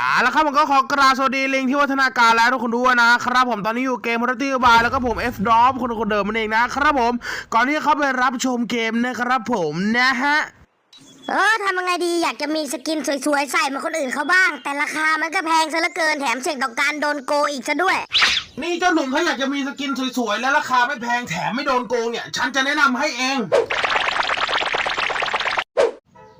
อ่าแล้วครับผมก็ขอกราบสวัสดีลิงที่วัฒนาการแล้วทุกคนด้วยนะครับผมตอนนี้อยู่เกมรัตตี้บายแล้วก็ผม F Drop คนคนเดิมมันเองนะครับผม ก่อนที่จะเข้าไปรับชมเกมนะครับผมนะฮะเออทำยังไงดีอยากจะมีสกินสวยๆ ใส่เหมาคนอื่นเขาบ้าง แต่ราคามันก็แพงซะเหลือเกินแถมเสี่ยงต่อการโดนโกงอีกซะด้วย นี่เจ้าหนุ่มถ้าอยากจะมีสกินสวยๆ และราคาไม่แพงแถมไม่โดนโกงเนี่ย ฉันจะแนะนำให้เอง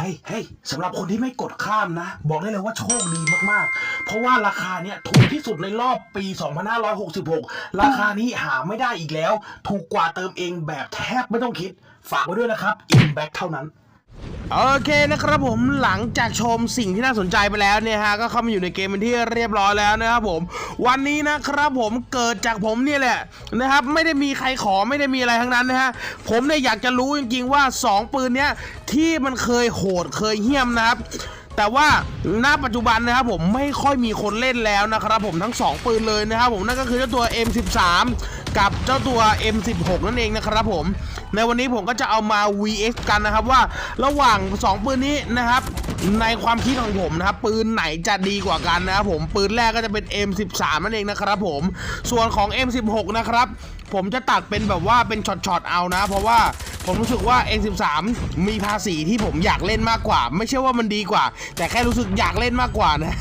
เฮ้ยเฮ้ยสำหรับคนที่ไม่กดข้ามนะ บอกได้เลยว่าโชคดีมากๆ เพราะว่าราคาเนี้ยถูกที่สุดในรอบปี 2566 ราคานี้หาไม่ได้อีกแล้ว ถูกกว่าเติมเองแบบแทบไม่ต้องคิด ฝากไว้ด้วยนะครับ Inback เท่านั้น โอเคนะครับผมหลังจากชมสิ่งที่น่าสนใจไปแล้วเนี่ยฮะก็เข้ามาอยู่ในเกมเป็นที่เรียบร้อยแล้วนะครับผม วันนี้นะครับผมเกิดจากผมเนี่ยแหละนะครับไม่ได้มีใครขอไม่ได้มีอะไรทั้งนั้นนะฮะผมเนี่ยอยากจะรู้จริงๆว่า 2 ปืนเนี้ยที่มันเคยโหดเคยเหี้ยมนะครับแต่ว่าณปัจจุบันนะครับผมไม่ค่อยมีคนเล่นแล้วนะครับผมทั้ง 2 ปืนเลยนะครับผมนั่นก็คือเจ้าตัว M13 กับเจ้าตัว M16 นั่นเองนะครับผม ในวันนี้ผมก็จะเอามา VX กันนะครับว่าระหว่าง 2 ปืนนี้นะครับในความคิดของผมนะครับปืนไหนจะดีกว่ากันนะครับผมปืนแรกก็จะเป็น M13 นั่นเองนะครับผมส่วนของ M16 นะครับ ผมจะตัดเป็นแบบว่าเป็นช็อตๆเอานะ เพราะว่าผมรู้สึกว่า M13 มีภาษีที่ผมอยากเล่นมากกว่า ไม่ใช่ว่ามันดีกว่า แต่แค่รู้สึกอยากเล่นมากกว่านะ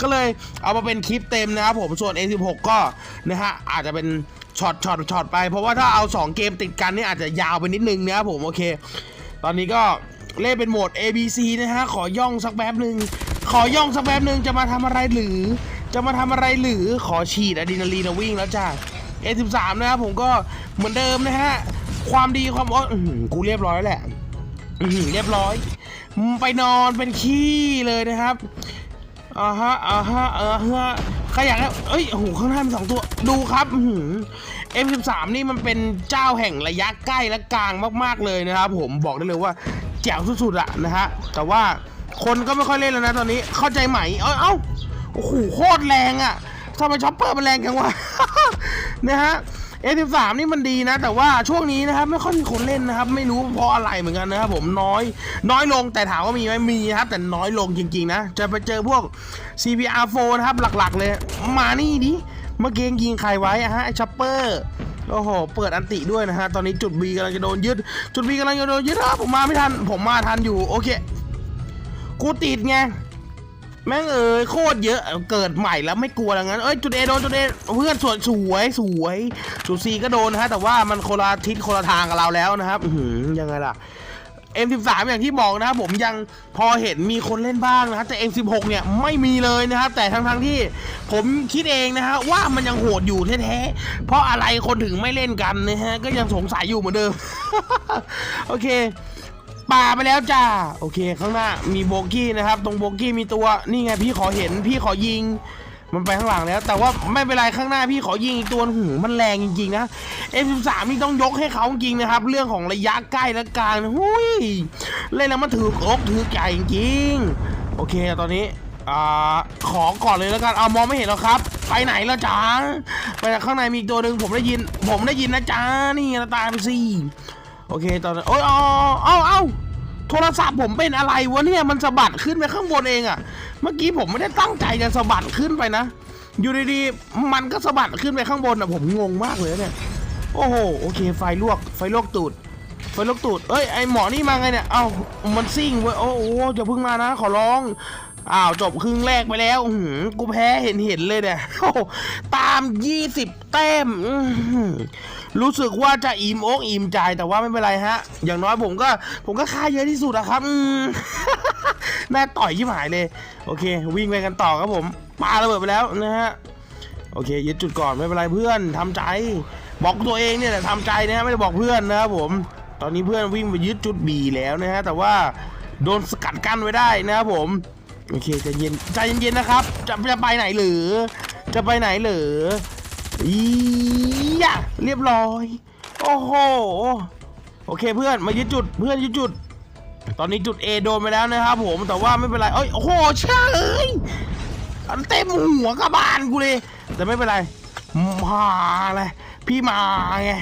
ก็เลยเอามาเป็นคลิปเต็มนะครับผมส่วน A16 ก็นะฮะอาจจะเป็นช็อตช็อตช็อตไป เพราะว่าถ้าเอา 2 เกมติดกันนี่อาจจะยาวไปนิดนึงนะครับผมโอเค ตอนนี้ก็เล่นเป็นโหมด ABC นะฮะขอย่องสักแป๊บหนึ่งขอย่องสักแป๊บหนึ่งจะมาทำอะไรหรือ จะมาทำอะไรหรือขอฉีดอะดรีนาลีนวิ่งแล้วจ้า A13 นะครับผมก็เหมือนเดิมนะฮะ ความดีความอ้อกูเรียบร้อยแล้วแหละเรียบร้อย ไปนอนเป็นขี้เลยนะครับอ่าฮะอ่าฮะอ่าฮะใครอยากให้เอ้ยโอ้โหข้างหน้ามีสองตัว ดูครับอื้อหือ M13 นี่มันเป็นเจ้าแห่งระยะใกล้และกลางมาก ๆ เลยนะครับผมบอกได้เลยว่าแจ๋วสุดๆอะนะฮะ แต่ว่าคนก็ไม่ค่อยเล่นแล้วนะตอนนี้เข้าใจไหม เอ้าเอ้าโอ้โห โคตรแรงอะ ทำไมช็อปเปอร์มันแรงจังวะ นะฮะ A13 นี่มันดีนะ แต่ว่าช่วงนี้นะครับไม่ค่อยมีคนเล่นนะครับ ไม่รู้เพราะอะไรเหมือนกันนะครับผมน้อยน้อยลงแต่ถามว่ามีไหมมีนะครับ แต่น้อยลงจริงๆนะ จะไปเจอพวก CPR4 นะครับหลักๆ เลย มานี่ดิเมื่อกี้ยิงใครไว้อะฮะไอช็อปเปอร์โอ้โห เปิดอันติด้วยนะฮะ ตอนนี้จุด B กำลังจะโดนยึด จุด B กำลังจะโดนยึดครับผมมาไม่ทัน ผมมาทันอยู่ โอเค กูติดไง แม่งเอ้ยโคตรเยอะเกิดใหม่แล้วไม่กลัวอะไรงั้นเอ้ยจุดเอโดนจุดเอเพื่อนสวยสวยสวยจุดซีก็โดนนะฮะแต่ว่ามันคนละทิศคนละทางกับเราแล้วนะครับอยังไงล่ะ M13 อย่างที่บอกนะครับผมยังพอเห็นมีคนเล่นบ้างนะครับแต่ M16 เนี่ยไม่มีเลยนะครับแต่ทั้งทั้งที่ผมคิดเองนะฮะว่ามันยังโหดอยู่แท้ๆเพราะอะไรคนถึงไม่เล่นกันนะฮะก็ยังสงสัยอยู่เหมือนเดิม โอเค ป่าไปแล้วจ้าโอเคข้างหน้ามีโบกี้นะครับ ตรงโบกี้มีตัวนี่ไงพี่ขอเห็นพี่ขอยิง มันไปข้างหลังแล้ว แต่ว่าไม่เป็นไรข้างหน้าพี่ขอยิงอีกตัวหูมันแรงจริงๆนะ F13 นี่ต้องยกให้เขาจริงนะครับ เรื่องของระยะใกล้และกลางนหุยเล่นแล้วมันถือกถือไก่จริงๆโอเคตอนนี้อ่าขอก่อนเลยแล้วกันเอามองไม่เห็นแล้วครับไปไหนแล้วจ้าไปจากข้างในมีอีกตัวหนึ่งผมได้ยิน ผมได้ยินนะจ้านี่ตายไปสิ โอเคตอนนั้นโอ้ยเอาเอาเอาโทรศัพท์ผมเป็นอะไรวะเนี่ยมันสะบัดขึ้นไปข้างบนเองอะเมื่อกี้ผมไม่ได้ตั้งใจจะสะบัดขึ้นไปนะ อยู่ดีๆมันก็สะบัดขึ้นไปข้างบนอะผมงงมากเลยเนี่ย โอ้โหโอเค ไฟลวก ไฟลวกตูดไฟลวกตูดเอ้ยไอหมอนี่มาไงเนี่ย เอ้ามันซิ่งเว้ยโอ้โหจะพึ่งมานะ ขอร้อง อ้าวจบครึ่งแรกไปแล้วหือกูแพ้เห็นเห็นๆเลยเนี่ยโอ้โหตาม 20 แต้มรู้สึกว่าจะอิ่มอกอิ่มใจแต่ว่าไม่เป็นไรฮะ อย่างน้อยผมก็ผมก็ค่าเยอะที่สุดอะครับอืมน่าต่อยชิบหายเลย โอเค วิ่งไปกันต่อครับผมปาระเบิดไปแล้วนะฮะโอเคยึดจุดก่อนไม่เป็นไรเพื่อนทำใจ บอกตัวเองเนี่ยแหละทำใจนะฮะไม่ได้บอกเพื่อนนะครับผม ตอนนี้เพื่อนวิ่งไปยึดจุดบีแล้วนะฮะแต่ว่าโดนสกัดกั้นไว้ได้นะครับผม โอเคใจเย็นใจเย็นๆนะครับ จะจะไปไหนหรือ จะไปไหนหรืออียะเรียบร้อย โอ้โห โอเคเพื่อนมายึดจุดเพื่อนยึดจุด ตอนนี้จุด A โดนไปแล้วนะครับผมแต่ว่าไม่เป็นไรเอ้ยโอ้โหเช่เอ้ยอันเต็มหัวกระบาลกูเลย แต่ไม่เป็นไรมาเลยพี่มาไง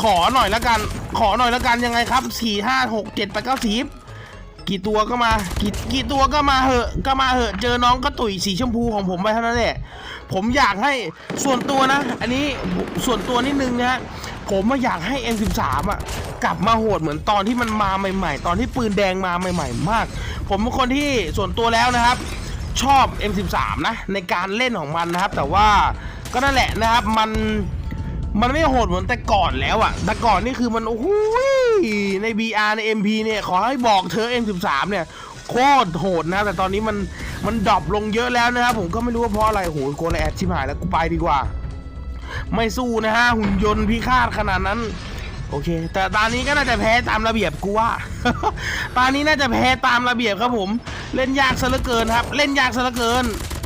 ขอหน่อยแล้วกัน ขอหน่อยแล้วกันยังไงครับสี่ห้าหกเจ็ดแปดเก้าสิบ กี่ตัวก็มา กี่กี่ตัวก็มาเหอะ ก็มาเหอะ เจอน้องกระตุยสีชมพูของผมไปเท่านั้นแหละ ผมอยากให้ส่วนตัวนะ อันนี้ส่วนตัวนิดนึงนะฮะ ผมอยากให้ M13 อะ กลับมาโหดเหมือนตอนที่มันมาใหม่ ๆ ตอนที่ปืนแดงมาใหม่ ๆ มาก ผมเป็นคนที่ส่วนตัวแล้วนะครับ ชอบ M13 นะในการเล่นของมันนะครับ แต่ว่าก็นั่นแหละนะครับมัน มันไม่โหดเหมือนแต่ก่อนแล้วอะแต่ก่อนนี่คือมัน โอ้โหใน BR ใน MP เนี่ย ขอให้บอกเธอ M13 เนี่ยโคตรโหดนะ แต่ตอนนี้มันมันดรอปลงเยอะแล้วนะครับผมก็ไม่รู้ว่าเพราะอะไรโอ้โหโกลแอดชิบหายแล้วกูไปดีกว่า ไม่สู้นะฮะ หุ่นยนต์พิฆาตขนาดนั้น โอเค แต่ตอนนี้ก็น่าจะแพ้ตามระเบียบกูว่าตอนนี้น่าจะแพ้ตามระเบียบครับผม เล่นยากซะเหลือเกินครับ เล่นยากซะเหลือเกิน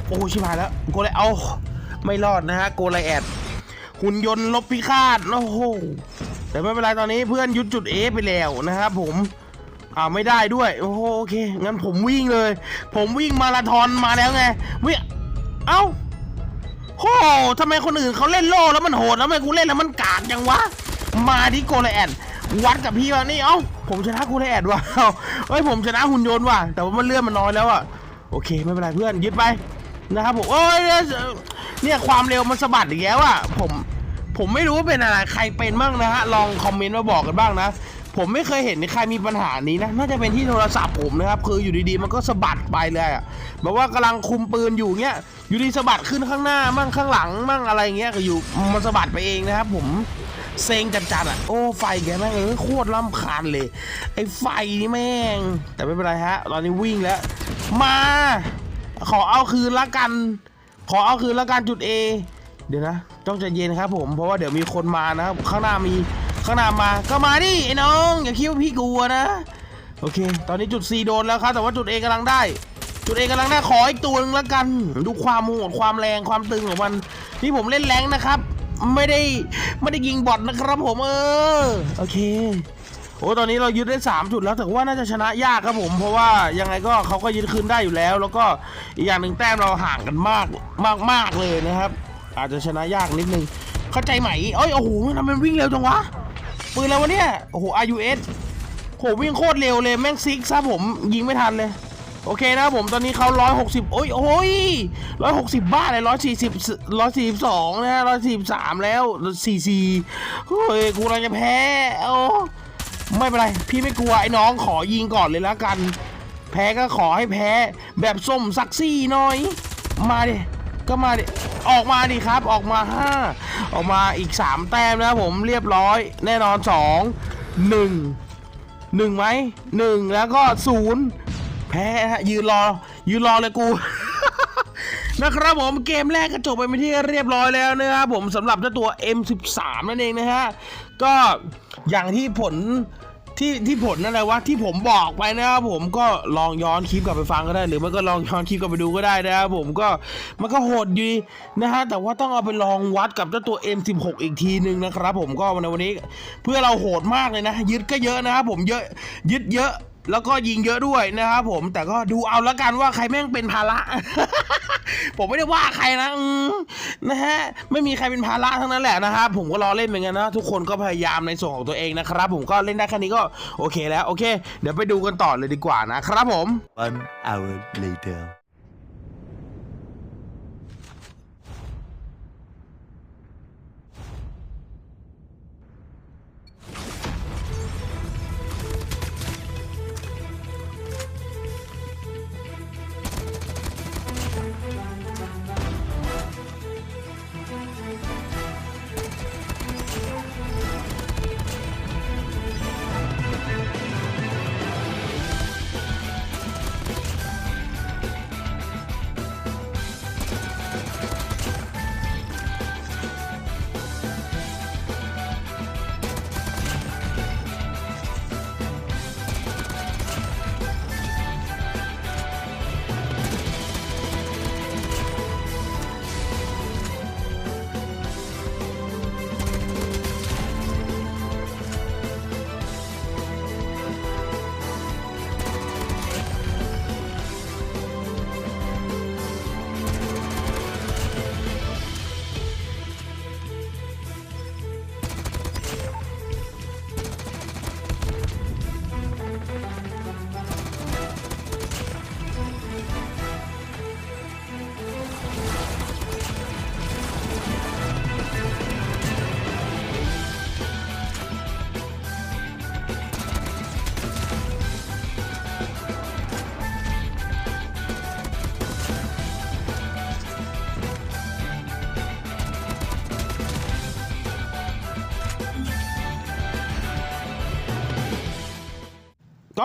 โอ้ชิบหายแล้วโกลเอาไม่รอดนะฮะโกลแอด หุ่นยนต์ลบพิฆาตโอ้โหแต่ไม่เป็นไรตอนนี้เพื่อนยุดจุดเอไปแล้วนะครับผมอ่าไม่ได้ด้วยโอ้โหโอเคงั้นผมวิ่งเลย ผมวิ่งมาราธอนมาแล้วไงวิ่งเอ้าโอ้ทำไมคนอื่นเขาเล่นโล่แล้วมันโหดแล้วทำไมกูเล่นแล้วมันกากจังวะมาที่โกลแอดวัดกับพี่ว่านี่เอ้าผมชนะโกลแอดว่ะเอ้าเฮ้ยผมชนะหุ่นยนต์ว่ะแต่ว่ามันเลื่อนมันน้อยแล้วอะโอเคไม่เป็นไรเพื่อนยึดไปนะครับผมโอ้ยเนี่ยความเร็วมันสะบัดอีกแล้วอะผม ผมไม่รู้ว่าเป็นอะไรใครเป็นบ้างนะฮะลองคอมเมนต์มาบอกกันบ้างนะ ผมไม่เคยเห็นใครมีปัญหานี้นะน่าจะเป็นที่โทรศัพท์ผมนะครับคืออยู่ดีๆมันก็สะบัดไปเลยอะแบบว่ากำลังคุมปืนอยู่เงี้ยอยู่ดีสะบัดขึ้นข้างหน้ามั่งข้างหลังมั่งอะไรเงี้ยก็อยู่มันสะบัดไปเองนะครับผมเซ็งจัดๆอะ โอ้ ไฟแกแม่งเออโคตรลำคาญเลย ไอ้ไฟนี่แม่ง แต่ไม่เป็นไรฮะ ตอนนี้วิ่งแล้ว มา ขอเอาคืนละกัน ขอเอาคืนละกันจุด A เดี๋ยวนะ ต้องใจเย็นครับ ผมเพราะว่าเดี๋ยวมีคนมานะครับข้างหน้ามีข้างหน้ามาก็มาดิไอ้น้องอย่าคิดว่าพี่กลัวนะโอเค ตอนนี้จุด C โดนแล้วครับแต่ว่าจุด A กำลังได้ จุด A กำลังได้ขออีกตัวหนึงและกัน ดูความโหดความแรงความตึงของมันนี่ผมเล่นแรงนะครับ ไม่ได้ไม่ได้ยิงบอทนะครับผมเออโอเคโอ้ตอนนี้เรายึดได้ 3 จุดแล้วแต่ว่าน่าจะชนะยากครับผม เพราะว่ายังไงก็เขาก็ยึดคืนได้อยู่แล้ว แล้วก็อีกอย่างหนึ่งแต้มเราห่างกันมากมากมากเลยนะครับ อาจจะชนะยากนิดนึง เข้าใจไหมเอ้ยโอ้โหทำไมมันวิ่งเร็วจังวะปืนอะไรวะเนี่ยโอ้โห RUS โหวิ่งโคตรเร็วเลยแม่งซิกซะผมยิงไม่ทันเลย โอเคนะผมตอนนี้เขาร้อยหกสิบโอ้ยโอ้ยร้อยหกสิบบ้าเลยร้อยสี่สิบร้อยสี่สองนะร้อยสี่สามแล้วสี่สี่เฮ้ยกูกำลังจะแพ้โอ้ไม่เป็นไร พี่ไม่กลัวไอ้น้องขอยิงก่อนเลยแล้วกัน แพ้ก็ขอให้แพ้แบบส้มซักซี่หน่อย มาดิ ก็มาดิออกมาดิครับ ออกมาห้าออกมาอีกสามแต้มนะครับผมเรียบร้อย แน่นอนสองหนึ่งหนึ่งไหมหนึ่งแล้วก็ศูนย์แพ้ฮะยืนรอ ยืนรอเลยกูนะครับผมเกมแรกก็จบไปเป็นที่เรียบร้อยแล้วนะครับผมสำหรับเจ้าตัว M13 นั่นเองนะฮะ ก็อย่างที่ผล ที่ที่ผลนั่นแหละวะที่ผมบอกไปนะครับผมก็ลองย้อนคลิปกลับไปฟังก็ได้ หรือไม่ก็ลองย้อนคลิปกลับไปดูก็ได้นะครับผมก็มันก็โหดดีนะฮะแต่ว่าต้องเอาไปลองวัดกับเจ้าตัว M16 อีกทีนึงนะครับผมก็ในวันนี้เพื่อเราโหดมากเลยนะยึดก็เยอะนะครับผมเยอะยึดเยอะ แล้วก็ยิงเยอะด้วยนะครับผมแต่ก็ดูเอาละกันว่าใครแม่งเป็นภาระ ผมไม่ได้ว่าใครนะนะฮะไม่มีใครเป็นภาระทั้งนั้นแหละนะครับผมก็รอเล่นเหมือนกันนะ ทุกคนก็พยายามในส่วนของตัวเองนะครับ ผมก็เล่นได้แค่นี้ก็โอเคแล้วโอเค เดี๋ยวไปดูกันต่อเลยดีกว่านะครับผม One hour later.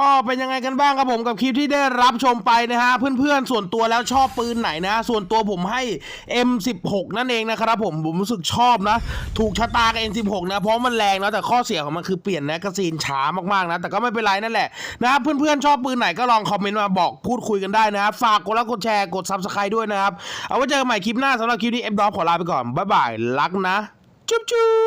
ก็เป็นยังไงกันบ้างครับผมกับคลิปที่ได้รับชมไปนะฮะเพื่อนๆส่วนตัวแล้วชอบปืนไหนนะ ส่วนตัวผมให้ M16 นั่นเองนะครับผมผมรู้สึกชอบนะ ถูกชะตากับ M16 นะเพราะมันแรงนะแต่ข้อเสียของมันคือเปลี่ยนแมกกาซีนช้ามากๆนะ แต่ก็ไม่เป็นไรนั่นแหละนะครับเพื่อนๆชอบปืนไหนก็ลองคอมเมนต์มาบอกพูดคุยกันได้นะครับฝากกดไลค์กดแชร์กด Subscribe ด้วยนะครับเอาไว้เจอกันใหม่คลิปหน้าสำหรับคลิปนี้ M ดอขอลาไปก่อนบ๊ายบายรักนะจุ๊บจุ๊บ